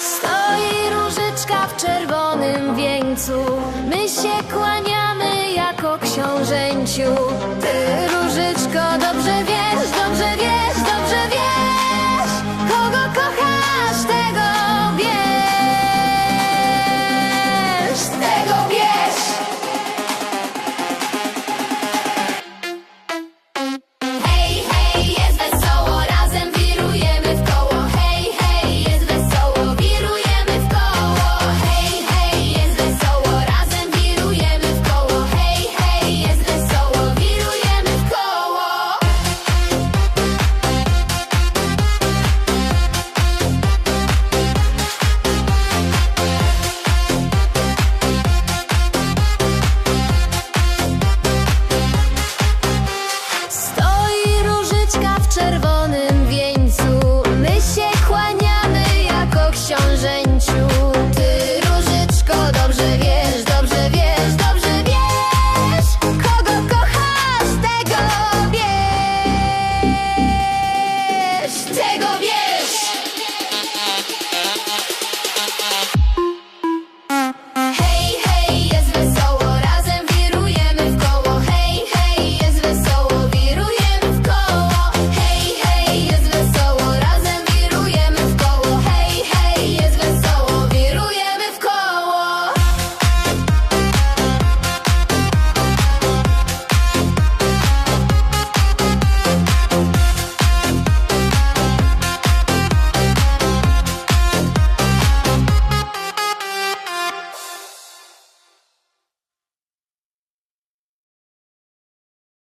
Stoi różyczka w czerwonym wieńcu. My się kłaniamy jako książęciu.